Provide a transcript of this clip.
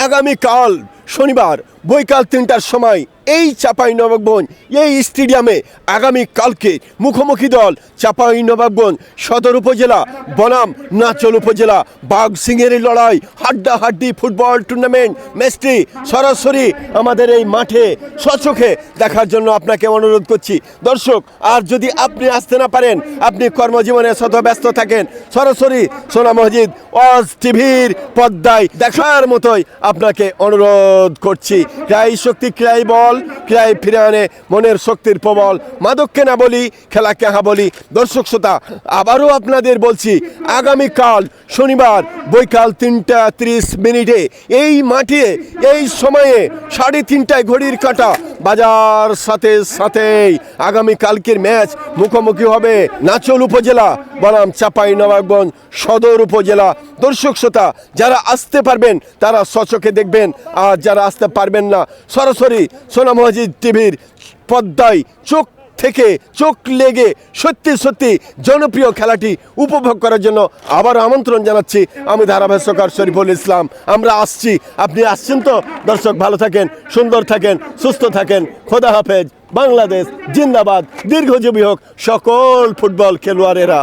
আগামীকাল শনিবার বৈকাল তিনটার সময় এই চাপাই নবাবগঞ্জ, এই স্টেডিয়ামে আগামী কালকে মুখোমুখি দল চাপাই নবাবগঞ্জ সদর উপজেলা, বনাম নাচল উপজেলা, বাঘ সিংয়ের লড়াই হাড্ডা হাড্ডি ফুটবল টুর্নামেন্ট ম্যাচটি সরাসরি আমাদের এই মাঠে স্বচোখে দেখার জন্য আপনাকে অনুরোধ করছি। দর্শক, আর যদি আপনি আসতে না পারেন, আপনি কর্মজীবনে শত ব্যস্ত থাকেন, সরাসরি সোনা মসজিদ ওয়াজ টিভির পদ্মায় দেখার মতোই আপনাকে অনুরোধ করছি। ক্রাই শক্তি ক্রাই বল ক্রাই ফিরে আনে মনের শক্তির প্রবল। মাদককে না বলি খেলাকে হা বলি। দর্শক শ্রোতা, আবারও আপনাদের বলছি, আগামীকাল শনিবার, বৈকাল তিনটা ত্রিশ মিনিটে এই মাঠে, এই সময়ে সাড়ে তিনটায় ঘড়ির কাটা বাজার সাথে সাথেই আগামী কালকের ম্যাচ মুখোমুখি হবে নাচল উপজেলা, বনাম চাপাই নবাবগঞ্জ সদর উপজেলা। দর্শক শ্রোতা, যারা আসতে পারবেন, তারা সচকে দেখবেন। আর যারা আসতে পারবেন না, সরাসরি সোনা মহাজিদ টিভির পদ্মায় চোখ থেকে চোখ লেগে সত্যি সত্যি জনপ্রিয় খেলাটি উপভোগ করার জন্য আবার আমন্ত্রণ জানাচ্ছি আমি ধারাভাষ্যকার শরীফুল ইসলাম। আমরা আসছি, আপনি আসছেন তো? দর্শক ভালো থাকেন, সুন্দর থাকেন, সুস্থ থাকেন। খোদা হাফেজ, বাংলাদেশ, জিন্দাবাদ। দীর্ঘজীবী হোক সকল ফুটবল খেলোয়াড়েরা।